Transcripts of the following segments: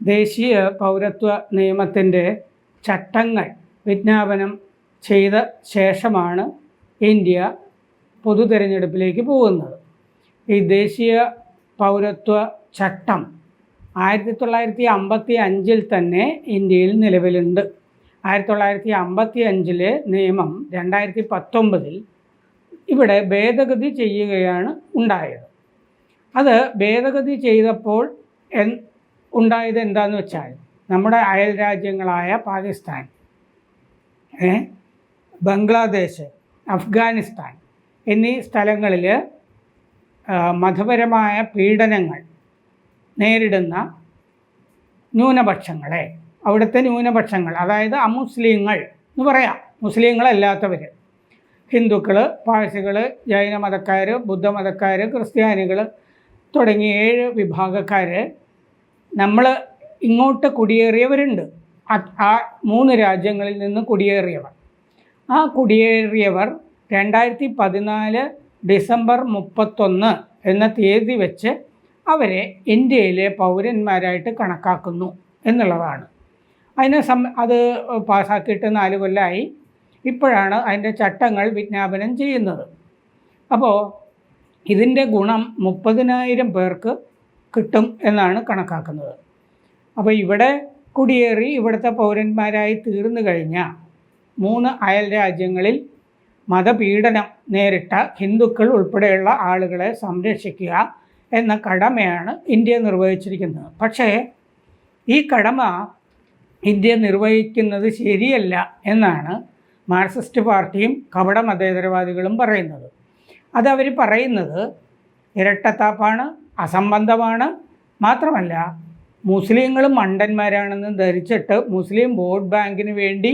ദേശീയ പൗരത്വ നിയമത്തിന്റെ ചട്ടങ്ങൾ വിജ്ഞാപനം ചെയ്ത ശേഷമാണ് ഇന്ത്യ പൊതു തിരഞ്ഞെടുപ്പിലേക്ക് പോകുന്നത്. ഈ ദേശീയ പൗരത്വ ചട്ടം ആയിരത്തി തൊള്ളായിരത്തി അമ്പത്തി അഞ്ചിൽ തന്നെ ഇന്ത്യയിൽ നിലവിലുണ്ട്. ആയിരത്തി തൊള്ളായിരത്തി അമ്പത്തി അഞ്ചിലെ നിയമം രണ്ടായിരത്തി പത്തൊമ്പതിൽ ഇവിടെ ഭേദഗതി ചെയ്യുകയാണ് ഉണ്ടായത്. അത് ഭേദഗതി ചെയ്തപ്പോൾ ഉണ്ടായത് എന്താണെന്ന് വെച്ചാൽ നമ്മുടെ അയൽ രാജ്യങ്ങളായ പാകിസ്ഥാൻ ബംഗ്ലാദേശ് അഫ്ഗാനിസ്ഥാൻ എന്നീ സ്ഥലങ്ങളിൽ മതപരമായ പീഡനങ്ങൾ നേരിടുന്ന ന്യൂനപക്ഷങ്ങളെ അവിടുത്തെ ന്യൂനപക്ഷങ്ങൾ അതായത് അമുസ്ലിങ്ങൾ എന്ന് പറയാം. മുസ്ലിങ്ങളല്ലാത്തവർ. ഹിന്ദുക്കൾ പാഴ്സികൾ ജൈന മതക്കാർ ബുദ്ധമതക്കാർ ക്രിസ്ത്യാനികൾ തുടങ്ങിയ ഏഴ് വിഭാഗക്കാർ നമ്മൾ ഇങ്ങോട്ട് കുടിയേറിയവരുണ്ട്. ആ- മൂന്ന് രാജ്യങ്ങളിൽ നിന്ന് കുടിയേറിയവർ. ആ കുടിയേറിയവർ രണ്ടായിരത്തി പതിനാല് ഡിസംബർ മുപ്പത്തൊന്ന് എന്ന തീയതി വെച്ച് അവരെ ഇന്ത്യയിലെ പൗരന്മാരായിട്ട് കണക്കാക്കുന്നു എന്നുള്ളതാണ്. അതിനെ സം അത് പാസ്സാക്കിയിട്ട് നാല് കൊല്ലമായി ഇപ്പോഴാണ് അതിന്റെ ചട്ടങ്ങൾ വിജ്ഞാപനം ചെയ്യുന്നത്. അപ്പോൾ ഇതിന്റെ ഗുണം മുപ്പതിനായിരം പേർക്ക് കിട്ടും എന്നാണ് കണക്കാക്കുന്നത്. അപ്പോൾ ഇവിടെ കുടിയേറി ഇവിടുത്തെ പൗരന്മാരായി തീർന്നു കഴിഞ്ഞ മൂന്ന് അയൽ രാജ്യങ്ങളിൽ മതപീഡനം നേരിട്ട ഹിന്ദുക്കൾ ഉൾപ്പെടെയുള്ള ആളുകളെ സംരക്ഷിക്കുക എന്ന കടമയാണ് ഇന്ത്യ നിർവഹിച്ചിരിക്കുന്നത്. പക്ഷേ ഈ കടമ ഇന്ത്യ നിർവഹിക്കുന്നത് ശരിയല്ല എന്നാണ് മാർക്സിസ്റ്റ് പാർട്ടിയും കപട മതേതരവാദികളും പറയുന്നത്. അതവർ പറയുന്നത് ഇരട്ടത്താപ്പാണ് അസംബന്ധമാണ്. മാത്രമല്ല മുസ്ലിങ്ങൾ മണ്ടന്മാരാണെന്ന് ധരിച്ചിട്ട് മുസ്ലിം വോട്ട് ബാങ്കിന് വേണ്ടി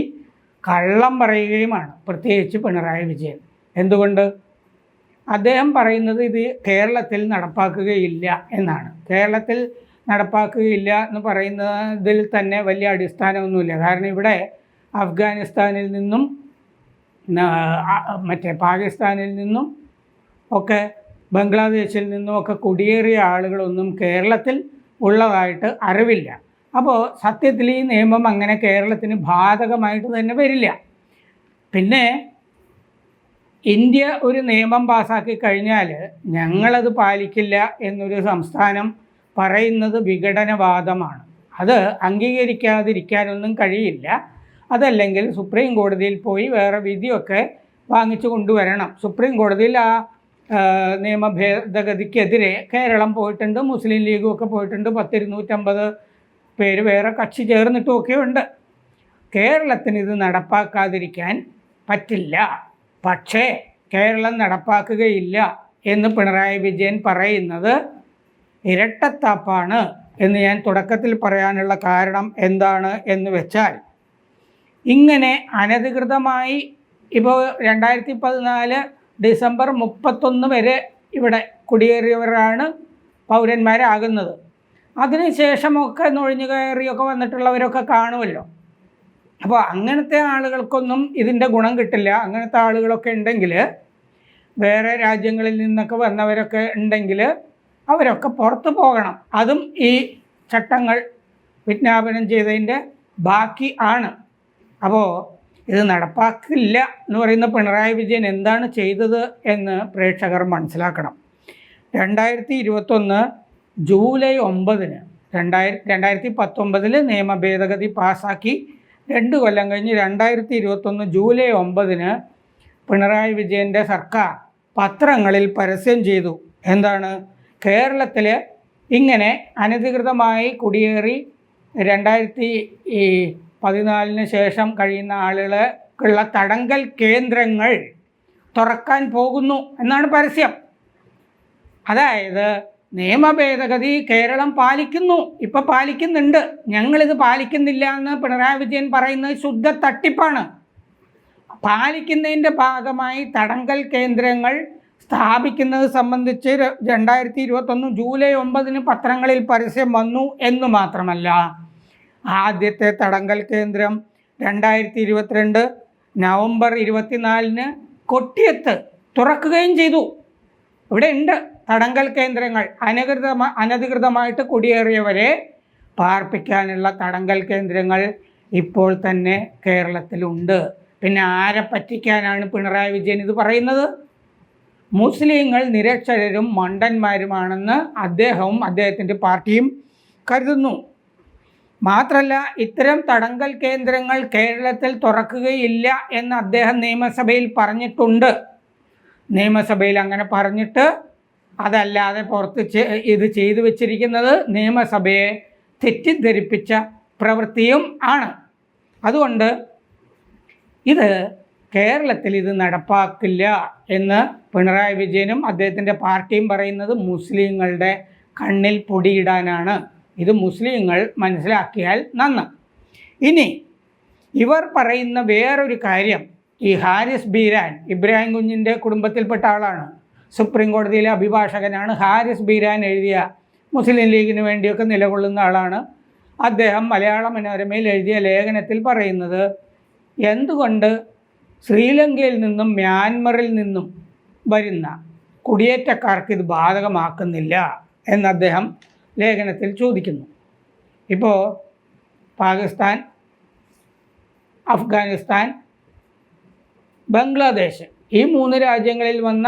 കള്ളം പറയുകയുമാണ് പ്രത്യേകിച്ച് പിണറായി വിജയൻ. എന്തുകൊണ്ട്? അദ്ദേഹം പറയുന്നത് ഇത് കേരളത്തിൽ നടപ്പാക്കുകയില്ല എന്നാണ്. കേരളത്തിൽ നടപ്പാക്കുകയില്ല എന്ന് പറയുന്നതിൽ തന്നെ വലിയ അടിസ്ഥാനമൊന്നുമില്ല. കാരണം ഇവിടെ അഫ്ഗാനിസ്ഥാനിൽ നിന്നും മറ്റേ പാകിസ്ഥാനിൽ നിന്നും ഒക്കെ ബംഗ്ലാദേശിൽ നിന്നുമൊക്കെ കുടിയേറിയ ആളുകളൊന്നും കേരളത്തിൽ ഉള്ളതായിട്ട് അറിവില്ല. അപ്പോൾ സത്യത്തിൽ ഈ നിയമം അങ്ങനെ കേരളത്തിന് ബാധകമായിട്ട് തന്നെ വരില്ല. പിന്നെ ഇന്ത്യ ഒരു നിയമം പാസാക്കി കഴിഞ്ഞാൽ ഞങ്ങളത് പാലിക്കില്ല എന്നൊരു സംസ്ഥാനം പറയുന്നത് വിഘടനവാദമാണ്. അത് അംഗീകരിക്കാതിരിക്കാനൊന്നും കഴിയില്ല. അതല്ലെങ്കിൽ സുപ്രീം കോടതിയിൽ പോയി വേറെ വിധിയൊക്കെ വാങ്ങിച്ചു കൊണ്ടുവരണം. സുപ്രീം കോടതിയിൽ ആ നിയമ ഭേദഗതിക്കെതിരെ കേരളം പോയിട്ടുണ്ട് മുസ്ലിം ലീഗും ഒക്കെ പോയിട്ടുണ്ട് പത്തിരുന്നൂറ്റമ്പത് പേര് വേറെ കക്ഷി ചേർന്നിട്ടുമൊക്കെ ഉണ്ട് കേരളത്തിന് ഇത് നടപ്പാക്കാതിരിക്കാൻ പറ്റില്ല. പക്ഷേ കേരളം നടപ്പാക്കുകയില്ല എന്ന് പിണറായി വിജയൻ പറയുന്നത് ഇരട്ടത്താപ്പാണ് എന്ന് ഞാൻ തുടക്കത്തിൽ പറയാനുള്ള കാരണം എന്താണ് എന്ന് വെച്ചാൽ ഇങ്ങനെ അനധികൃതമായി ഇപ്പോൾ രണ്ടായിരത്തി പതിനാല് ഡിസംബർ മുപ്പത്തൊന്ന് വരെ ഇവിടെ കുടിയേറിയവരാണ് പൗരന്മാരാകുന്നത്. അതിനുശേഷമൊക്കെ നുഴഞ്ഞു കയറിയൊക്കെ വന്നിട്ടുള്ളവരൊക്കെ കാണുമല്ലോ. അപ്പോൾ അങ്ങനത്തെ ആളുകൾക്കൊന്നും ഇതിന്റെ ഗുണം കിട്ടില്ല. അങ്ങനത്തെ ആളുകളൊക്കെ ഉണ്ടെങ്കിൽ വേറെ രാജ്യങ്ങളിൽ നിന്നൊക്കെ വന്നവരൊക്കെ ഉണ്ടെങ്കിൽ അവരൊക്കെ പുറത്ത് പോകണം. അതും ഈ ചട്ടങ്ങൾ വിജ്ഞാപനം ചെയ്തതിന്റെ ബാക്കി ആണ്. അപ്പോൾ ഇത് നടപ്പാക്കില്ല എന്ന് പറയുന്ന പിണറായി വിജയൻ എന്താണ് ചെയ്തത് എന്ന് പ്രേക്ഷകർ മനസ്സിലാക്കണം. രണ്ടായിരത്തി ഇരുപത്തൊന്ന് ജൂലൈ ഒമ്പതിന് രണ്ടായിരത്തി രണ്ടായിരത്തി പത്തൊമ്പതിൽ നിയമ ഭേദഗതി പാസ്സാക്കി രണ്ട് കൊല്ലം കഴിഞ്ഞ് രണ്ടായിരത്തി ഇരുപത്തൊന്ന് ജൂലൈ ഒമ്പതിന് പിണറായി വിജയന്റെ സർക്കാർ പത്രങ്ങളിൽ പരസ്യം ചെയ്തു. എന്താണ്? കേരളത്തിൽ ഇങ്ങനെ അനധികൃതമായി കുടിയേറി രണ്ടായിരത്തി പതിനാലിന് ശേഷം കഴിയുന്ന ആളുകൾക്കുള്ള തടങ്കൽ കേന്ദ്രങ്ങൾ തുറക്കാൻ പോകുന്നു എന്നാണ് പരസ്യം. അതായത് നിയമ ഭേദഗതി കേരളം പാലിക്കുന്നു ഇപ്പം പാലിക്കുന്നുണ്ട്. ഞങ്ങളിത് പാലിക്കുന്നില്ല എന്ന് പിണറായി വിജയൻ പറയുന്നത് ശുദ്ധ തട്ടിപ്പാണ്. പാലിക്കുന്നതിന്റെ ഭാഗമായി തടങ്കൽ കേന്ദ്രങ്ങൾ സ്ഥാപിക്കുന്നത് സംബന്ധിച്ച് രണ്ടായിരത്തി ഇരുപത്തൊന്ന് ജൂലൈ ഒമ്പതിന് പത്രങ്ങളിൽ പരസ്യം വന്നു എന്ന് മാത്രമല്ല ആദ്യത്തെ തടങ്കൽ കേന്ദ്രം രണ്ടായിരത്തി ഇരുപത്തിരണ്ട് നവംബർ ഇരുപത്തിനാലിന് കൊട്ടിയത്ത് തുറക്കുകയും ചെയ്തു. ഇവിടെ ഉണ്ട് തടങ്കൽ കേന്ദ്രങ്ങൾ. അനധികൃതമാ അനധികൃതമായിട്ട് കുടിയേറിയവരെ പാർപ്പിക്കാനുള്ള തടങ്കൽ കേന്ദ്രങ്ങൾ ഇപ്പോൾ തന്നെ കേരളത്തിലുണ്ട്. പിന്നെ ആരെ പറ്റിക്കാനാണ് പിണറായി വിജയൻ ഇത് പറയുന്നത്? മുസ്ലിങ്ങൾ നിരക്ഷരരും മണ്ടന്മാരുമാണെന്ന് അദ്ദേഹവും അദ്ദേഹത്തിന്റെ പാർട്ടിയും കരുതുന്നു. മാത്രമല്ല ഇത്തരം തടങ്കൽ കേന്ദ്രങ്ങൾ കേരളത്തിൽ തുറക്കുകയില്ല എന്ന് അദ്ദേഹം നിയമസഭയിൽ പറഞ്ഞിട്ടുണ്ട്. നിയമസഭയിൽ അങ്ങനെ പറഞ്ഞിട്ട് അതല്ലാതെ പുറത്ത് ഇത് ചെയ്തു വച്ചിരിക്കുന്നത് നിയമസഭയെ തെറ്റിദ്ധരിപ്പിച്ച പ്രവൃത്തിയും ആണ്. അതുകൊണ്ട് ഇത് കേരളത്തിൽ ഇത് നടപ്പാക്കില്ല എന്ന് പിണറായി വിജയനും അദ്ദേഹത്തിന്റെ പാർട്ടിയും പറയുന്നത് മുസ്ലിങ്ങളുടെ കണ്ണിൽ പൊടിയിടാനാണ്. ഇത് മുസ്ലിങ്ങൾ മനസ്സിലാക്കിയാൽ നന്ന്. ഇനി ഇവർ പറയുന്ന വേറൊരു കാര്യം ഈ ഹാരിസ് ബീരാൻ ഇബ്രാഹിം കുഞ്ഞിന്റെ കുടുംബത്തിൽപ്പെട്ട ആളാണ്. സുപ്രീം കോടതിയിലെ അഭിഭാഷകനാണ് ഹാരിസ് ബീരാൻ എഴുതിയ മുസ്ലിം ലീഗിന് വേണ്ടിയൊക്കെ നിലകൊള്ളുന്ന ആളാണ്. അദ്ദേഹം മലയാള മനോരമയിൽ എഴുതിയ ലേഖനത്തിൽ പറയുന്നത് എന്തുകൊണ്ട് ശ്രീലങ്കയിൽ നിന്നും മ്യാൻമറിൽ നിന്നും വരുന്ന കുടിയേറ്റക്കാർക്ക് ഇത് ബാധകമാക്കുന്നില്ല? എന്ന് അദ്ദേഹം ലേഖനത്തിൽ ചോദിക്കുന്നു. ഇപ്പോൾ പാകിസ്ഥാൻ അഫ്ഗാനിസ്ഥാൻ ബംഗ്ലാദേശ് ഈ മൂന്ന് രാജ്യങ്ങളിൽ വന്ന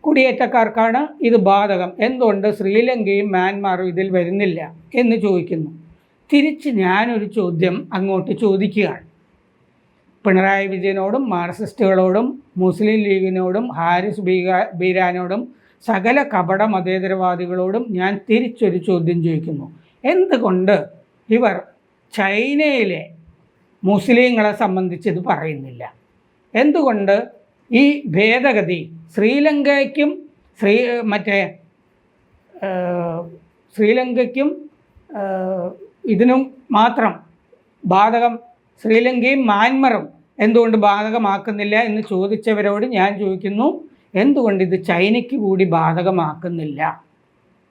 കുടിയേറ്റക്കാർക്കാണ് ഇത് ബാധകം. എന്തുകൊണ്ട്? ശ്രീലങ്കയും മ്യാൻമാറും ഇതിൽ വരുന്നില്ല എന്ന് ചോദിക്കുന്നു. തിരിച്ച് ഞാനൊരു ചോദ്യം അങ്ങോട്ട് ചോദിക്കുകയാണ്. പിണറായി വിജയനോടും മാർക്സിസ്റ്റുകളോടും മുസ്ലിം ലീഗിനോടും ഹാരിസ് ബീഗ ബീരാനോടും സകല കപട മതേതരവാദികളോടും ഞാൻ തിരിച്ചൊരു ചോദ്യം ചോദിക്കുന്നു. എന്തുകൊണ്ട് ഇവർ ചൈനയിലെ മുസ്ലിങ്ങളെ സംബന്ധിച്ച് ഇത് പറയുന്നില്ല? എന്തുകൊണ്ട് ഈ ഭേദഗതി ശ്രീലങ്കയ്ക്കും ശ്രീ മറ്റേ ശ്രീലങ്കയ്ക്കും ഇതിനും മാത്രം ബാധകം ശ്രീലങ്കയും മ്യാൻമറും എന്തുകൊണ്ട് ബാധകമാക്കുന്നില്ല എന്ന് ചോദിച്ചവരോട് ഞാൻ ചോദിക്കുന്നു. എന്തുകൊണ്ട് ഇത് ചൈനയ്ക്ക് കൂടി ബാധകമാക്കുന്നില്ല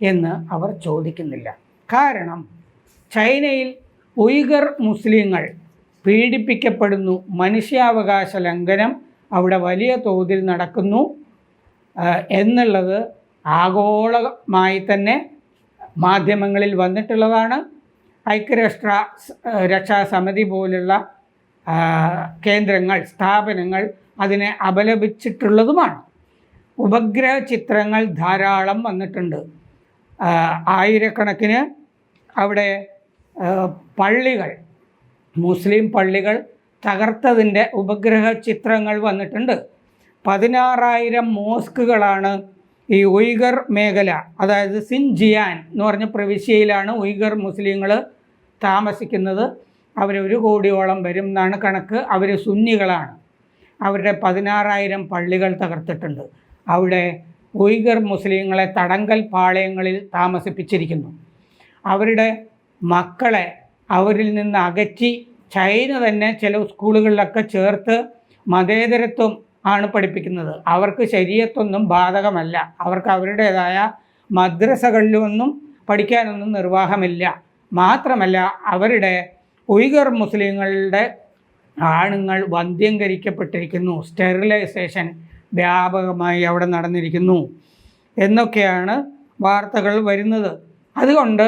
എന്ന് അവർ ചോദിക്കുന്നില്ല. കാരണം ചൈനയിൽ ഉയ്ഗർ മുസ്ലിങ്ങൾ പീഡിപ്പിക്കപ്പെടുന്നു മനുഷ്യാവകാശ ലംഘനം അവിടെ വലിയ തോതിൽ നടക്കുന്നു എന്നുള്ളത് ആഗോളമായി തന്നെ മാധ്യമങ്ങളിൽ വന്നിട്ടുള്ളതാണ്. ഐക്യരാഷ്ട്ര രക്ഷാ രക്ഷാസമിതി പോലുള്ള കേന്ദ്രങ്ങൾ സ്ഥാപനങ്ങൾ അതിനെ അപലപിച്ചിട്ടുള്ളതുമാണ്. ഉപഗ്രഹ ചിത്രങ്ങൾ ധാരാളം വന്നിട്ടുണ്ട്. ആയിരക്കണക്കിന് അവിടെ പള്ളികൾ മുസ്ലിം പള്ളികൾ തകർത്തതിന്റെ ഉപഗ്രഹ ചിത്രങ്ങൾ വന്നിട്ടുണ്ട്. പതിനാറായിരം മോസ്കുകളാണ് ഈ ഉയ്ഗർ മേഖല അതായത് സിൻജിയാൻ എന്ന് പറഞ്ഞ പ്രവിശ്യയിലാണ് ഉയ്ഗർ മുസ്ലിങ്ങൾ താമസിക്കുന്നത്. അവർ ഒരു കോടിയോളം വരും എന്നാണ് കണക്ക്. അവർ സുന്നികളാണ്. അവരുടെ പതിനാറായിരം പള്ളികൾ തകർത്തിട്ടുണ്ട്. അവിടെ ഉയ്ഗർ മുസ്ലിങ്ങളെ തടങ്കൽ പാളയങ്ങളിൽ താമസിപ്പിച്ചിരിക്കുന്നു. അവരുടെ മക്കളെ അവരിൽ നിന്ന് അകറ്റി ചൈന തന്നെ ചില സ്കൂളുകളിലൊക്കെ ചേർത്ത് മതേതരത്വം ആണ് പഠിപ്പിക്കുന്നത്. അവർക്ക് ശരീരത്തൊന്നും ബാധകമല്ല. അവർക്ക് അവരുടേതായ മദ്രസകളിലൊന്നും പഠിക്കാനൊന്നും നിർവാഹമില്ല. മാത്രമല്ല അവരുടെ ഉയ്ഗർ മുസ്ലിങ്ങളുടെ ആണുങ്ങൾ വന്ധ്യംകരിക്കപ്പെട്ടിരിക്കുന്നു സ്റ്റെറിലൈസേഷൻ വ്യാപകമായി അവിടെ നടന്നിരിക്കുന്നു എന്നൊക്കെയാണ് വാർത്തകൾ വരുന്നത്. അതുകൊണ്ട്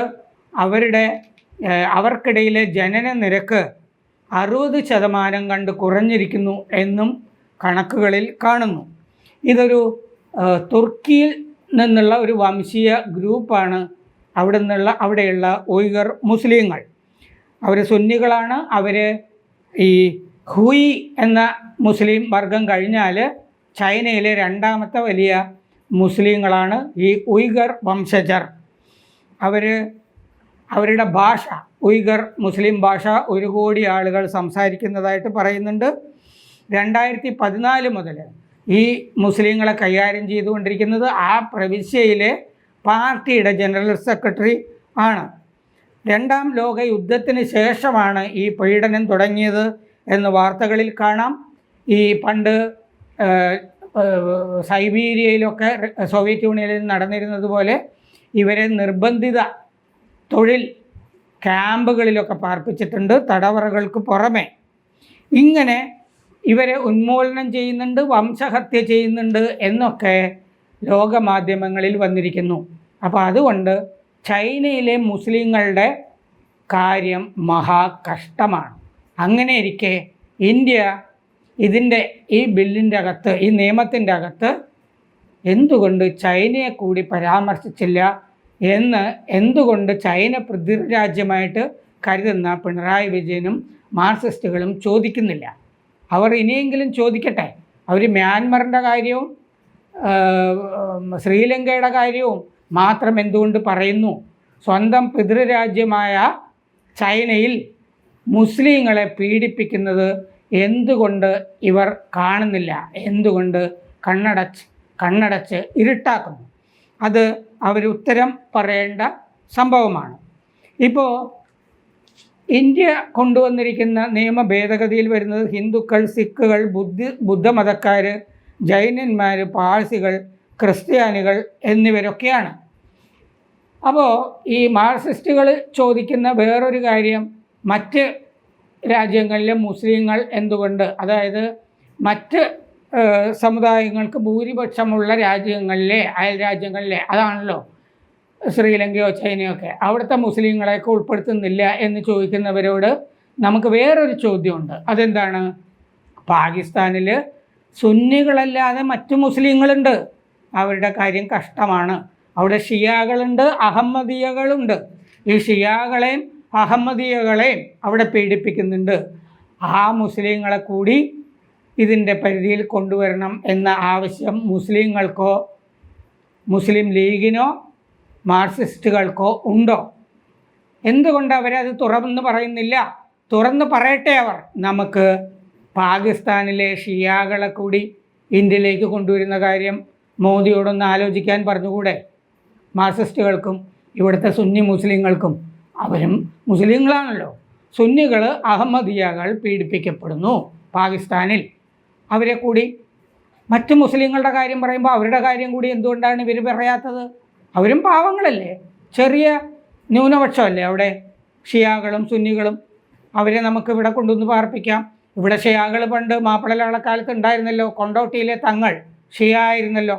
അവരുടെ അവർക്കിടയിലെ ജനന നിരക്ക് അറുപത് ശതമാനം കണ്ട് കുറഞ്ഞിരിക്കുന്നു എന്നും കണക്കുകളിൽ കാണുന്നു. ഇതൊരു തുർക്കിയിൽ നിന്നുള്ള ഒരു വംശീയ ഗ്രൂപ്പാണ് അവിടെ നിന്നുള്ള അവിടെയുള്ള ഒയ്ഗർ മുസ്ലിങ്ങൾ. അവർ സുന്നികളാണ്. അവർ ഈ ഹുയി എന്ന മുസ്ലിം വർഗം കഴിഞ്ഞാൽ ചൈനയിലെ രണ്ടാമത്തെ വലിയ മുസ്ലിങ്ങളാണ് ഈ ഉയ്ഗർ വംശജർ. അവർ അവരുടെ ഭാഷ ഉയ്ഗർ മുസ്ലിം ഭാഷ ഒരു കോടി ആളുകൾ സംസാരിക്കുന്നതായിട്ട് പറയുന്നുണ്ട്. രണ്ടായിരത്തി പതിനാല് മുതൽ ഈ മുസ്ലിങ്ങളെ കൈകാര്യം ചെയ്തുകൊണ്ടിരിക്കുന്നത് ആ പ്രവിശ്യയിലെ പാർട്ടിയുടെ ജനറൽ സെക്രട്ടറി ആണ്. രണ്ടാം ലോക യുദ്ധത്തിന് ശേഷമാണ് ഈ പീഡനം തുടങ്ങിയത് എന്ന് വാർത്തകളിൽ കാണാം. ഈ പണ്ട് സൈബീരിയയിലൊക്കെ സോവിയറ്റ് യൂണിയനിൽ നടന്നിരുന്നത് പോലെ ഇവരെ നിർബന്ധിത തൊഴിൽ ക്യാമ്പുകളിലൊക്കെ പാർപ്പിച്ചിട്ടുണ്ട് തടവറകൾക്ക് പുറമെ. ഇങ്ങനെ ഇവരെ ഉന്മൂലനം ചെയ്യുന്നുണ്ട് വംശഹത്യ ചെയ്യുന്നുണ്ട് എന്നൊക്കെ ലോകമാധ്യമങ്ങളിൽ വന്നിരിക്കുന്നു. അപ്പോൾ അതുകൊണ്ട് ചൈനയിലെ മുസ്ലിങ്ങളുടെ കാര്യം മഹാകഷ്ടമാണ്. അങ്ങനെ ഇരിക്കെ ഇന്ത്യ ഇതിന്റെ ഈ ബില്ലിന്റെ അകത്ത് ഈ നിയമത്തിന്റെ അകത്ത് എന്തുകൊണ്ട് ചൈനയെ കൂടി പരാമർശിച്ചില്ല എന്ന് എന്തുകൊണ്ട് ചൈന പ്രതിരാജ്യമായിട്ട് കരുതുന്ന പിണറായി വിജയനും മാർക്സിസ്റ്റുകളും ചോദിക്കുന്നില്ല. അവർ ഇനിയെങ്കിലും ചോദിക്കട്ടെ. അവർ മ്യാൻമറിന്റെ കാര്യവും ശ്രീലങ്കയുടെ കാര്യവും മാത്രം എന്തുകൊണ്ട് പറയുന്നു? സ്വന്തം പിതൃരാജ്യമായ ചൈനയിൽ മുസ്ലിങ്ങളെ പീഡിപ്പിക്കുന്നത് എന്തുകൊണ്ട് ഇവർ കാണുന്നില്ല? എന്തുകൊണ്ട് കണ്ണടച്ച് കണ്ണടച്ച് ഇരുട്ടാക്കുന്നു? അത് അവർ ഉത്തരം പറയേണ്ട സംഭവമാണ്. ഇപ്പോൾ ഇന്ത്യ കൊണ്ടുവന്നിരിക്കുന്ന നിയമ ഭേദഗതിയിൽ വരുന്നത് ഹിന്ദുക്കൾ സിഖുകൾ ബുദ്ധി ബുദ്ധമതക്കാർ ജൈനന്മാർ പാഴ്സികൾ ക്രിസ്ത്യാനികൾ എന്നിവരൊക്കെയാണ്. അപ്പോൾ ഈ മാർക്സിസ്റ്റുകൾ ചോദിക്കുന്ന വേറൊരു കാര്യം മറ്റ് രാജ്യങ്ങളിലെ മുസ്ലിങ്ങൾ എന്തുകൊണ്ട്? അതായത് മറ്റ് സമുദായങ്ങൾക്ക് ഭൂരിപക്ഷമുള്ള രാജ്യങ്ങളിലെ അയൽ രാജ്യങ്ങളിലെ അതാണല്ലോ ശ്രീലങ്കയോ ചൈനയോ ഒക്കെ അവിടുത്തെ മുസ്ലിങ്ങളെയൊക്കെ ഉൾപ്പെടുത്തുന്നില്ല എന്ന് ചോദിക്കുന്നവരോട് നമുക്ക് വേറൊരു ചോദ്യമുണ്ട്. അതെന്താണ്? പാകിസ്ഥാനിൽ സുന്നികളല്ലാതെ മറ്റു മുസ്ലിങ്ങളുണ്ട്. അവരുടെ കാര്യം കഷ്ടമാണ്. അവിടെ ഷിയാകളുണ്ട് അഹമ്മദിയകളുണ്ട്. ഈ ഷിയാകളെയും അഹമ്മദിയകളെയും അവിടെ പീഡിപ്പിക്കുന്നുണ്ട്. ആ മുസ്ലിങ്ങളെ കൂടി ഇതിന്റെ പരിധിയിൽ കൊണ്ടുവരണം എന്ന ആവശ്യം മുസ്ലിങ്ങൾക്കോ മുസ്ലിം ലീഗിനോ മാർക്സിസ്റ്റുകൾക്കോ ഉണ്ടോ? എന്തുകൊണ്ട് അവരത് തുറന്ന് പറയുന്നില്ല? തുറന്ന് പറയട്ടെ അവർ. നമുക്ക് പാകിസ്ഥാനിലെ ഷിയാകളെ കൂടി ഇന്ത്യയിലേക്ക് കൊണ്ടുവരുന്ന കാര്യം മോദിയോടൊന്ന് ആലോചിക്കാൻ പറഞ്ഞുകൂടെ? മാർക്സിസ്റ്റുകൾക്കും ഇവിടുത്തെ സുന്നി മുസ്ലിങ്ങൾക്കും. അവരും മുസ്ലിങ്ങളാണല്ലോ. സുന്നികൾ അഹമ്മദിയകൾ പീഡിപ്പിക്കപ്പെടുന്നു പാകിസ്ഥാനിൽ. അവരെ കൂടി മറ്റ് മുസ്ലിങ്ങളുടെ കാര്യം പറയുമ്പോൾ അവരുടെ കാര്യം കൂടി എന്തുകൊണ്ടാണ് ഇവർ പറയാത്തത്? അവരും പാവങ്ങളല്ലേ? ചെറിയ ന്യൂനപക്ഷമല്ലേ അവിടെ? ഷിയാകളും സുന്നികളും അവരെ നമുക്ക് ഇവിടെ കൊണ്ടുവന്ന് പാർപ്പിക്കാം. ഇവിടെ ഷിയാകൾ പണ്ട് മാപ്പിളക്കാലത്ത് ഉണ്ടായിരുന്നല്ലോ കൊണ്ടോട്ടിയിലെ തങ്ങൾ. ഷിയ ആയിരുന്നല്ലോ.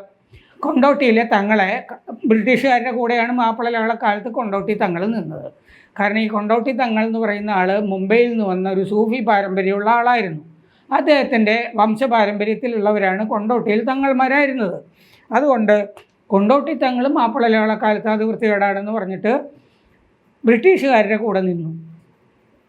കൊണ്ടോട്ടിയിലെ തങ്ങളെ ബ്രിട്ടീഷുകാരുടെ കൂടെയാണ് മാപ്പിളക്കാലത്ത് കൊണ്ടോട്ടി തങ്ങൾ നിന്നത്. കാരണം ഈ കൊണ്ടോട്ടി തങ്ങൾ എന്ന് പറയുന്ന ആൾ മുംബൈയിൽ നിന്ന് വന്ന ഒരു സൂഫി പാരമ്പര്യമുള്ള ആളായിരുന്നു. അദ്ദേഹത്തിന്റെ വംശപാരമ്പര്യത്തിലുള്ളവരാണ് കൊണ്ടോട്ടിയിൽ തങ്ങൾമാരായിരുന്നത്. അതുകൊണ്ട് കൊണ്ടോട്ടി തങ്ങളും തങ്ങൾ മാപ്പിളക്കാലത്ത് അത് വൃത്തികേടാണെന്ന് പറഞ്ഞിട്ട് ബ്രിട്ടീഷുകാരുടെ കൂടെ നിന്നു.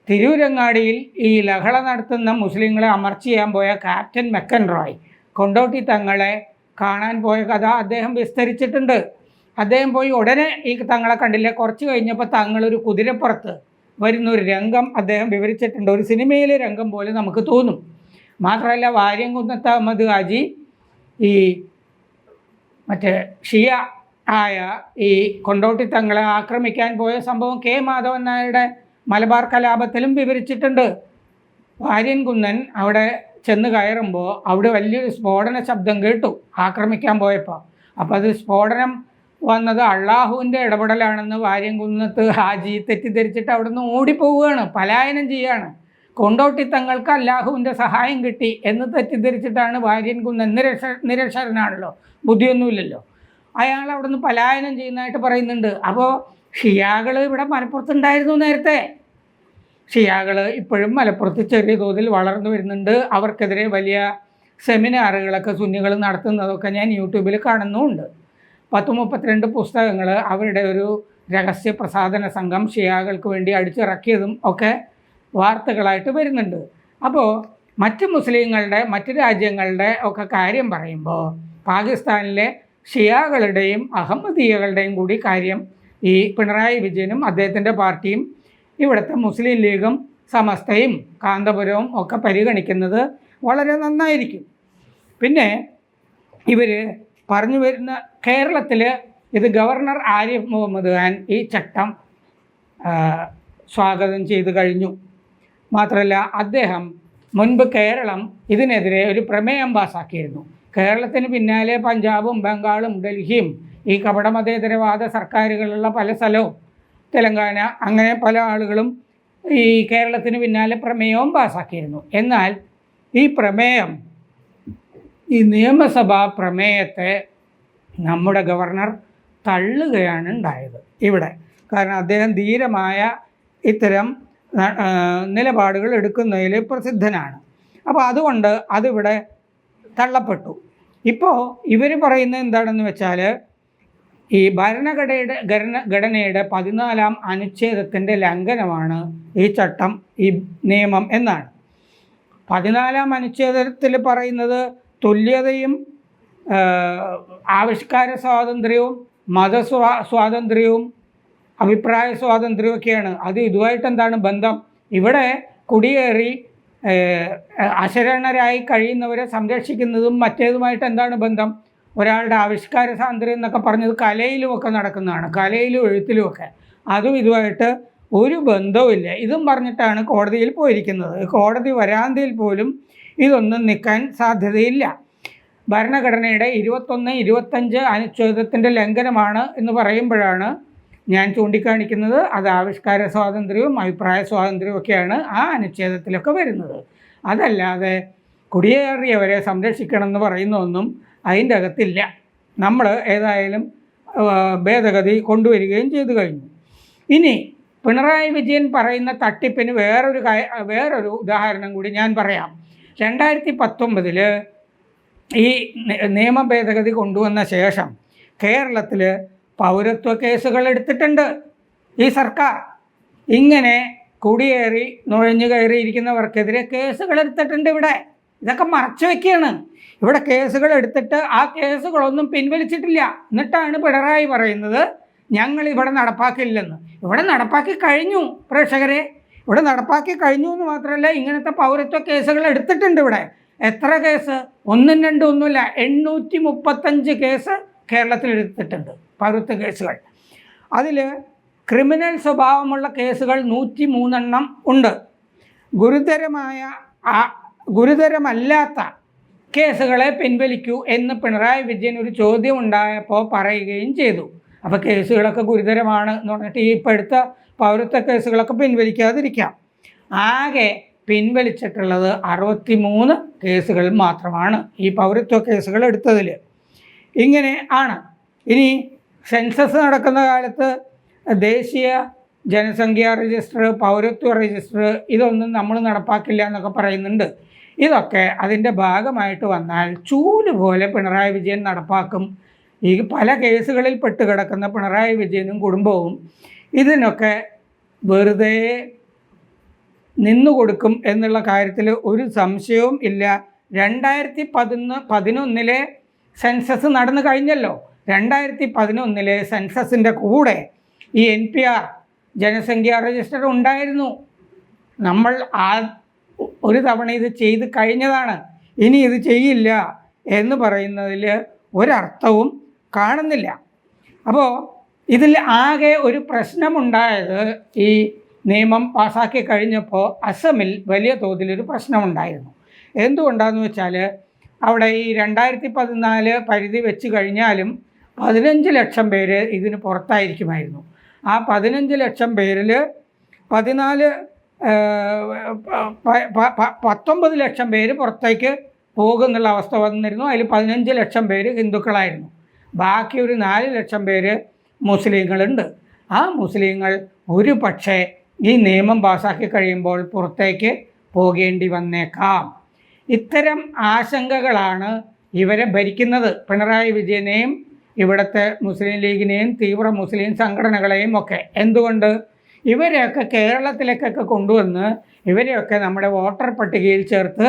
തിരൂരങ്ങാടിയിൽ ഈ ലഹള നടത്തുന്ന മുസ്ലിങ്ങളെ അമർച്ച ചെയ്യാൻ പോയ ക്യാപ്റ്റൻ മെക്കൻ റോയ് കൊണ്ടോട്ടി തങ്ങളെ കാണാൻ പോയ കഥ അദ്ദേഹം വിസ്തരിച്ചിട്ടുണ്ട്. അദ്ദേഹം പോയി ഉടനെ ഈ തങ്ങളെ കണ്ടില്ല? കുറച്ച് കഴിഞ്ഞപ്പോൾ തങ്ങളൊരു കുതിരപ്പുറത്ത് വരുന്ന ഒരു രംഗം അദ്ദേഹം വിവരിച്ചിട്ടുണ്ട്. ഒരു സിനിമയിലെ രംഗം പോലെ നമുക്ക് തോന്നും. മാത്രമല്ല വാര്യംകുന്നത്ത് അഹമ്മദ് ഹാജി ഈ മറ്റേ ഷിയ ആയ ഈ കൊണ്ടോട്ടി തങ്ങളെ ആക്രമിക്കാൻ പോയ സംഭവം കെ മാധവൻ നായരുടെ മലബാർ കലാപത്തിലും വിവരിച്ചിട്ടുണ്ട്. വാര്യൻകുന്നൻ അവിടെ ചെന്ന് കയറുമ്പോൾ അവിടെ വലിയൊരു സ്ഫോടന ശബ്ദം കേട്ടു ആക്രമിക്കാൻ പോയപ്പോൾ അപ്പോൾ അത് സ്ഫോടനം വന്നത് അള്ളാഹുവിന്റെ ഇടപെടലാണെന്ന് വാര്യംകുന്നത്ത് ഹാജി തെറ്റിദ്ധരിച്ചിട്ട് അവിടുന്ന് ഓടിപ്പോവുകയാണ് പലായനം ചെയ്യാണ് കൊണ്ടോട്ടി തങ്ങൾക്ക് അല്ലാഹുവിന്റെ സഹായം കിട്ടി എന്ന് തെറ്റിദ്ധരിച്ചിട്ടാണ് വാര്യൻകുന്നൻ നിരക്ഷ നിരക്ഷരനാണല്ലോ ബുദ്ധിയൊന്നുമില്ലല്ലോ. അയാൾ അവിടുന്ന് പലായനം ചെയ്യുന്നതായിട്ട് പറയുന്നുണ്ട്. അപ്പോൾ ഷിയാകൾ ഇവിടെ മലപ്പുറത്തുണ്ടായിരുന്നു നേരത്തെ. ഷിയാകൾ ഇപ്പോഴും മലപ്പുറത്ത് ചെറിയ തോതിൽ വളർന്നു വരുന്നുണ്ട്. അവർക്കെതിരെ വലിയ സെമിനാറുകളൊക്കെ സുന്നികൾ നടത്തുന്നതൊക്കെ ഞാൻ യൂട്യൂബിൽ കാണുന്നുമുണ്ട്. പത്ത് മുപ്പത്തിരണ്ട് പുസ്തകങ്ങൾ അവരുടെ ഒരു രഹസ്യ പ്രസാധന സംഘം ഷിയാകൾക്ക് വേണ്ടി അടിച്ചിറക്കിയതും ഒക്കെ വാർത്തകളായിട്ട് വരുന്നുണ്ട്. അപ്പോൾ മറ്റ് മുസ്ലിങ്ങളുടെ മറ്റ് രാജ്യങ്ങളുടെ ഒക്കെ കാര്യം പറയുമ്പോൾ പാകിസ്ഥാനിലെ ഷിയാകളുടെയും അഹമ്മദീയകളുടെയും കൂടി കാര്യം ഈ പിണറായി വിജയനും അദ്ദേഹത്തിന്റെ പാർട്ടിയും ഇവിടുത്തെ മുസ്ലിം ലീഗും സമസ്തയും കാന്തപുരവും ഒക്കെ പരിഗണിക്കുന്നത് വളരെ നന്നായിരിക്കും. പിന്നെ ഇവർ പറഞ്ഞു വരുന്ന കേരളത്തിൽ ഇത് ഗവർണർ ആരിഫ് മുഹമ്മദ് ഖാൻ ഈ ചട്ടം സ്വാഗതം ചെയ്തു കഴിഞ്ഞു. മാത്രമല്ല അദ്ദേഹം മുൻപ് കേരളം ഇതിനെതിരെ ഒരു പ്രമേയം പാസാക്കിയിരുന്നു. കേരളത്തിന് പിന്നാലെ പഞ്ചാബും ബംഗാളും ഡൽഹിയും ഈ കപടമതേതരവാദ സർക്കാരുകളുള്ള പല സ്ഥലവും തെലങ്കാന അങ്ങനെ പല ആളുകളും ഈ കേരളത്തിന് പിന്നാലെ പ്രമേയവും പാസാക്കിയിരുന്നു. എന്നാൽ ഈ പ്രമേയം ഈ നിയമസഭാ പ്രമേയത്തെ നമ്മുടെ ഗവർണർ തള്ളുകയാണ് ഉണ്ടായത് ഇവിടെ. കാരണം അദ്ദേഹം ധീരമായ ഇത്തരം നിലപാടുകൾ എടുക്കുന്നതിൽ പ്രസിദ്ധനാണ്. അപ്പോൾ അതുകൊണ്ട് അതിവിടെ തള്ളപ്പെട്ടു. ഇപ്പോൾ ഇവർ പറയുന്നത് എന്താണെന്ന് വെച്ചാൽ ഈ ഭരണഘടനയുടെ ഘടന ഘടനയുടെ പതിനാലാം അനുച്ഛേദത്തിന്റെ ലംഘനമാണ് ഈ ചട്ടം ഈ നിയമം എന്നാണ്. പതിനാലാം അനുച്ഛേദത്തിൽ പറയുന്നത് തുല്യതയും ആവിഷ്കാര സ്വാതന്ത്ര്യവും മത സ്വാ- സ്വാതന്ത്ര്യവും അഭിപ്രായ സ്വാതന്ത്ര്യവും ഒക്കെയാണ് അത് ഇതുമായിട്ട് എന്താണ് ബന്ധം? ഇവിടെ കുടിയേറി അശരണരായി കഴിയുന്നവരെ സംരക്ഷിക്കുന്നതും മറ്റേതുമായിട്ട് എന്താണ് ബന്ധം? ഒരാളുടെ ആവിഷ്കാര സ്വാതന്ത്ര്യം എന്നൊക്കെ പറഞ്ഞത് കലയിലുമൊക്കെ നടക്കുന്നതാണ് കലയിലും എഴുത്തിലുമൊക്കെ. അതും ഇതുമായിട്ട് ഒരു ബന്ധവുമില്ല. ഇതും പറഞ്ഞിട്ടാണ് കോടതിയിൽ പോയിരിക്കുന്നത്. കോടതി വരാന്തയിൽ പോലും ഇതൊന്നും നിൽക്കാൻ സാധ്യതയില്ല. ഭരണഘടനയുടെ ഇരുപത്തൊന്ന് ഇരുപത്തഞ്ച് അനുച്ഛേദത്തിന്റെ ലംഘനമാണ് എന്ന് പറയുമ്പോഴാണ് ഞാൻ ചൂണ്ടിക്കാണിക്കുന്നത്. അത് ആവിഷ്കാര സ്വാതന്ത്ര്യവും അഭിപ്രായ സ്വാതന്ത്ര്യവും ഒക്കെയാണ് ആ അനുച്ഛേദത്തിലൊക്കെ വരുന്നത്. അതല്ലാതെ കുടിയേറിയവരെ സംരക്ഷിക്കണം എന്ന് പറയുന്നൊന്നും അതിന്റെ അകത്തില്ല. നമ്മൾ ഏതായാലും ഭേദഗതി കൊണ്ടുവരികയും ചെയ്തു കഴിഞ്ഞു. ഇനി പിണറായി വിജയൻ പറയുന്ന തട്ടിപ്പിന് വേറൊരു വേറൊരു ഉദാഹരണം കൂടി ഞാൻ പറയാം. രണ്ടായിരത്തി പത്തൊമ്പതിൽ ഈ നിയമ ഭേദഗതി കൊണ്ടുവന്ന ശേഷം കേരളത്തിൽ പൗരത്വ കേസുകൾ എടുത്തിട്ടുണ്ട് ഈ സർക്കാർ. ഇങ്ങനെ കുടിയേറി നുഴഞ്ഞു കയറിയിരിക്കുന്നവർക്കെതിരെ കേസുകൾ എടുത്തിട്ടുണ്ട് ഇവിടെ. ഇതൊക്കെ മറച്ചു വെക്കുകയാണ് ഇവിടെ കേസുകൾ എടുത്തിട്ട് ആ കേസുകളൊന്നും പിൻവലിച്ചിട്ടില്ല. എന്നിട്ടാണ് പിണറായി പറയുന്നത് ഞങ്ങൾ ഇവിടെ നടപ്പാക്കില്ലെന്ന്. ഇവിടെ നടപ്പാക്കി കഴിഞ്ഞു പ്രേക്ഷകരെ. ഇവിടെ നടപ്പാക്കി കഴിഞ്ഞു എന്ന് മാത്രമല്ല ഇങ്ങനത്തെ പൗരത്വ കേസുകൾ എടുത്തിട്ടുണ്ട് ഇവിടെ. എത്ര കേസ്? ഒന്നും രണ്ടും ഒന്നുമില്ല എണ്ണൂറ്റി മുപ്പത്തഞ്ച് കേസ് കേരളത്തിൽ എടുത്തിട്ടുണ്ട് പൗരത്വ കേസുകൾ. അതിൽ ക്രിമിനൽ സ്വഭാവമുള്ള കേസുകൾ നൂറ്റി മൂന്നെണ്ണം ഉണ്ട്. ഗുരുതരമായ ഗുരുതരമല്ലാത്ത കേസുകളെ പിൻവലിക്കൂ എന്ന് പിണറായി വിജയൻ ഒരു ചോദ്യം ഉണ്ടായപ്പോൾ പറയുകയും ചെയ്തു. അപ്പോൾ കേസുകളൊക്കെ ഗുരുതരമാണ് എന്ന് പറഞ്ഞിട്ട് ഈ ഇപ്പോൾ എടുത്ത പൗരത്വ കേസുകളൊക്കെ പിൻവലിക്കാതിരിക്കാം. ആകെ പിൻവലിച്ചിട്ടുള്ളത് അറുപത്തി മൂന്ന് കേസുകൾ മാത്രമാണ് ഈ പൗരത്വ കേസുകൾ എടുത്തതിൽ ഇങ്ങനെ ആണ്. ഇനി സെൻസസ് നടക്കുന്ന കാലത്ത് ദേശീയ ജനസംഖ്യാ രജിസ്റ്റർ പൗരത്വ രജിസ്റ്റർ ഇതൊന്നും നമ്മൾ നടപ്പാക്കില്ല എന്നൊക്കെ പറയുന്നുണ്ട്. ഇതൊക്കെ അതിന്റെ ഭാഗമായിട്ട് വന്നാൽ ചൂൽ പോലെ പിണറായി വിജയൻ നടപ്പാക്കും. ഈ പല കേസുകളിൽ പെട്ട് കിടക്കുന്ന പിണറായി വിജയനും കുടുംബവും ഇതിനൊക്കെ വെറുതെ നിന്നു കൊടുക്കും എന്നുള്ള കാര്യത്തിൽ ഒരു സംശയവും ഇല്ല. രണ്ടായിരത്തി പതിനൊന്ന് പതിനൊന്നിലെ സെൻസസ് നടന്നു കഴിഞ്ഞല്ലോ. രണ്ടായിരത്തി പതിനൊന്നിലെ സെൻസസിന്റെ കൂടെ ഈ എൻ പി ആർ ജനസംഖ്യാ രജിസ്റ്റർ ഉണ്ടായിരുന്നു. നമ്മൾ ആ ഒരു തവണ ഇത് ചെയ്ത് കഴിഞ്ഞതാണ്. ഇനി ഇത് ചെയ്യില്ല എന്ന് പറയുന്നതിൽ ഒരർത്ഥവും കാണുന്നില്ല. അപ്പോൾ ഇതിൽ ആകെ ഒരു പ്രശ്നമുണ്ടായത് ഈ നിയമം പാസാക്കി കഴിഞ്ഞപ്പോൾ അസമിൽ വലിയ തോതിലൊരു പ്രശ്നമുണ്ടായിരുന്നു. എന്തുകൊണ്ടാണെന്ന് വെച്ചാൽ അവിടെ ഈ രണ്ടായിരത്തി പതിനാല് പരിധി വെച്ച് കഴിഞ്ഞാലും പതിനഞ്ച് ലക്ഷം പേര് ഇതിന് പുറത്തായിരിക്കുമായിരുന്നു. ആ പതിനഞ്ച് ലക്ഷം പേരിൽ പതിനാല് പത്തൊമ്പത് ലക്ഷം പേര് പുറത്തേക്ക് പോകുന്നുള്ള അവസ്ഥ വന്നിരുന്നു. അതിൽ പതിനഞ്ച് ലക്ഷം പേര് ഹിന്ദുക്കളായിരുന്നു. ബാക്കി ഒരു നാല് ലക്ഷം പേര് മുസ്ലിങ്ങളുണ്ട്. ആ മുസ്ലിങ്ങൾ ഒരു പക്ഷേ ഈ നിയമം പാസാക്കി കഴിയുമ്പോൾ പുറത്തേക്ക് പോകേണ്ടി വന്നേക്കാം. ഇത്തരം ആശങ്കകളാണ് ഇവരെ ഭരിക്കുന്നത്. പിണറായി വിജയനെയും ഇവിടുത്തെ മുസ്ലിം ലീഗിനെയും തീവ്ര മുസ്ലിം സംഘടനകളെയും ഒക്കെ. എന്തുകൊണ്ട്? ഇവരെയൊക്കെ കേരളത്തിലേക്കൊക്കെ കൊണ്ടുവന്ന് ഇവരെയൊക്കെ നമ്മുടെ വോട്ടർ പട്ടികയിൽ ചേർത്ത്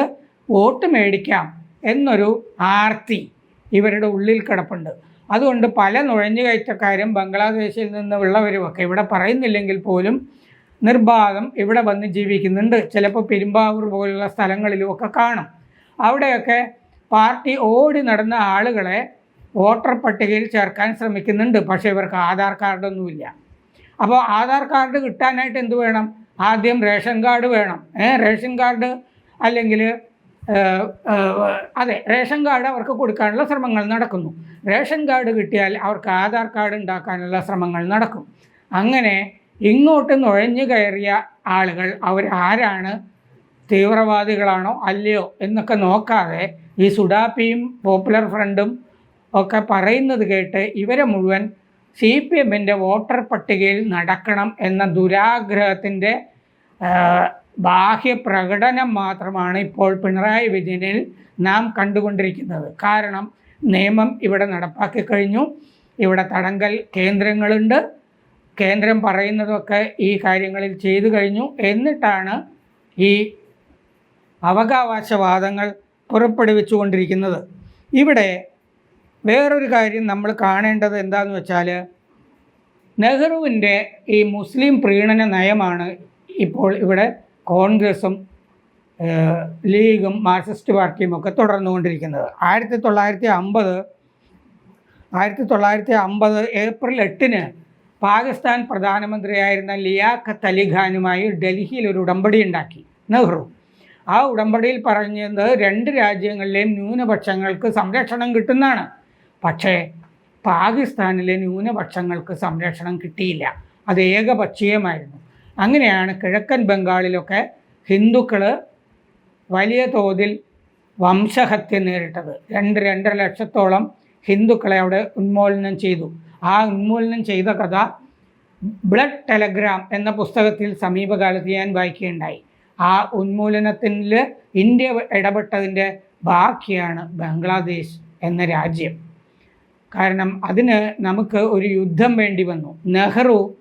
വോട്ട് മേടിക്കാം എന്നൊരു ആർത്തി ഇവരുടെ ഉള്ളിൽ കിടപ്പുണ്ട്. അതുകൊണ്ട് പല നുഴഞ്ഞുകയറ്റക്കാരും ബംഗ്ലാദേശിൽ നിന്നുള്ളവരുമൊക്കെ ഇവിടെ പറയുന്നില്ലെങ്കിൽ പോലും നിർബാധം ഇവിടെ വന്ന് ജീവിക്കുന്നുണ്ട്. ചിലപ്പോൾ പെരുമ്പാവൂർ പോലുള്ള സ്ഥലങ്ങളിലും ഒക്കെ കാണും. അവിടെയൊക്കെ പാർട്ടി ഓടി നടന്ന ആളുകളെ വോട്ടർ പട്ടികയിൽ ചേർക്കാൻ ശ്രമിക്കുന്നുണ്ട്. പക്ഷേ ഇവർക്ക് ആധാർ കാർഡൊന്നുമില്ല. അപ്പോൾ ആധാർ കാർഡ് കിട്ടാനായിട്ട് എന്ത് വേണം? ആദ്യം റേഷൻ കാർഡ് വേണം. റേഷൻ കാർഡ് അല്ലെങ്കിൽ അതെ റേഷൻ കാർഡ് അവർക്ക് കൊടുക്കാനുള്ള ശ്രമങ്ങൾ നടക്കുന്നു. റേഷൻ കാർഡ് കിട്ടിയാൽ അവർക്ക് ആധാർ കാർഡ് ഉണ്ടാക്കാനുള്ള ശ്രമങ്ങൾ നടക്കും. അങ്ങനെ ഇങ്ങോട്ട് നുഴഞ്ഞു കയറിയ ആളുകൾ അവരാരാണ് തീവ്രവാദികളാണോ അല്ലയോ എന്നൊക്കെ നോക്കാതെ ഈ സുഡാപ്പിയും പോപ്പുലർ ഫ്രണ്ടും ഒക്കെ പറയുന്നത് കേട്ട് ഇവരെ മുഴുവൻ സി പി എമ്മിന്റെ വോട്ടർ പട്ടികയിൽ നടക്കണം എന്ന ദുരാഗ്രഹത്തിന്റെ ബാഹ്യ പ്രകടനം മാത്രമാണ് ഇപ്പോൾ പിണറായി വിജയനിൽ നാം കണ്ടുകൊണ്ടിരിക്കുന്നത്. കാരണം നിയമം ഇവിടെ നടപ്പാക്കി കഴിഞ്ഞു. ഇവിടെ തടങ്കൽ കേന്ദ്രങ്ങളുണ്ട്. കേന്ദ്രം പറയുന്നതൊക്കെ ഈ കാര്യങ്ങളിൽ ചെയ്തു കഴിഞ്ഞു. എന്നിട്ടാണ് ഈ അവകാശവാദങ്ങൾ പുറപ്പെടുവിച്ചുകൊണ്ടിരിക്കുന്നത്. ഇവിടെ വേറൊരു കാര്യം നമ്മൾ കാണേണ്ടത് എന്താണെന്ന് വെച്ചാൽ നെഹ്റുവിന്റെ ഈ മുസ്ലിം പ്രീണന നയമാണ് ഇപ്പോൾ ഇവിടെ കോൺഗ്രസും ലീഗും മാർക്സിസ്റ്റ് പാർട്ടിയും ഒക്കെ തുടർന്നുകൊണ്ടിരിക്കുന്നത്. ആയിരത്തി തൊള്ളായിരത്തി അമ്പത് ആയിരത്തി തൊള്ളായിരത്തി അമ്പത് ഏപ്രിൽ എട്ടിന് പാകിസ്ഥാൻ പ്രധാനമന്ത്രിയായിരുന്ന ലിയാഖത്ത് അലിഖാനുമായി ഡൽഹിയിൽ ഒരു ഉടമ്പടി ഉണ്ടാക്കി നെഹ്റു. ആ ഉടമ്പടിയിൽ പറഞ്ഞത് രണ്ട് രാജ്യങ്ങളിലെയും ന്യൂനപക്ഷങ്ങൾക്ക് സംരക്ഷണം കിട്ടുന്നതാണ്. പക്ഷേ പാകിസ്ഥാനിലെ ന്യൂനപക്ഷങ്ങൾക്ക് സംരക്ഷണം കിട്ടിയില്ല. അത് ഏകപക്ഷീയമായിരുന്നു. അങ്ങനെയാണ് കിഴക്കൻ ബംഗാളിലൊക്കെ ഹിന്ദുക്കൾ വലിയ തോതിൽ വംശഹത്യ നേരിട്ടത്. രണ്ട് രണ്ടര ലക്ഷത്തോളം ഹിന്ദുക്കളെ അവിടെ ഉന്മൂലനം ചെയ്തു. ആ ഉന്മൂലനം ചെയ്ത കഥ ബ്ലഡ് ടെലഗ്രാം എന്ന പുസ്തകത്തിൽ സമീപകാലത്ത് ഞാൻ വായിക്കുകയുണ്ടായി. ആ ഉന്മൂലനത്തിൽ ഇന്ത്യ ഇടപെട്ടതിന്റെ ബാക്കിയാണ് ബംഗ്ലാദേശ് എന്ന രാജ്യം. കാരണം അതിന് നമുക്ക് ഒരു യുദ്ധം വേണ്ടി വന്നു. നെഹ്റു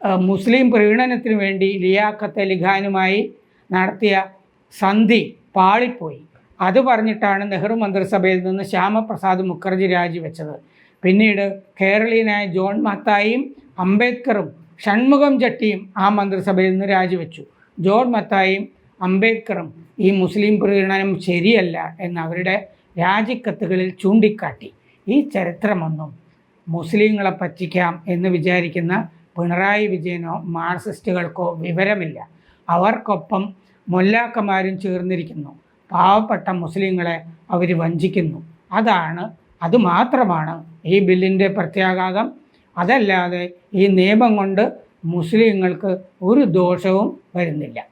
മുസ്ലിം പ്രീണനത്തിന് വേണ്ടി ലിയാഖത്ത് ലിഖാനുമായി നടത്തിയ സന്ധി പാളിപ്പോയി. അത് പറഞ്ഞിട്ടാണ് നെഹ്റു മന്ത്രിസഭയിൽ നിന്ന് ശ്യാമപ്രസാദ് മുഖർജി രാജിവെച്ചത്. പിന്നീട് കേരളീയനായ ജോൺ മത്തായിയും അംബേദ്കറും ഷൺമുഖം ജട്ടിയും ആ മന്ത്രിസഭയിൽ നിന്ന് രാജിവെച്ചു. ജോൺ മത്തായിയും അംബേദ്കറും ഈ മുസ്ലിം പ്രീണനം ശരിയല്ല എന്ന് അവരുടെ രാജിക്കത്തുകളിൽ ചൂണ്ടിക്കാട്ടി. ഈ ചരിത്രമൊന്നും മുസ്ലിങ്ങളെ പറ്റിക്കാം എന്ന് വിചാരിക്കുന്ന പിണറായി വിജയനോ മാർക്സിസ്റ്റുകൾക്കോ വിവരമില്ല. അവർക്കൊപ്പം മൊല്ലാക്കന്മാരും ചേർന്നിരിക്കുന്നു. പാവപ്പെട്ട മുസ്ലിങ്ങളെ അവർ വഞ്ചിക്കുന്നു. അതാണ് അതുമാത്രമാണ് ഈ ബില്ലിന്റെ പ്രത്യാഘാതം. അതല്ലാതെ ഈ നിയമം കൊണ്ട് മുസ്ലിങ്ങൾക്ക് ഒരു ദോഷവും വരുന്നില്ല.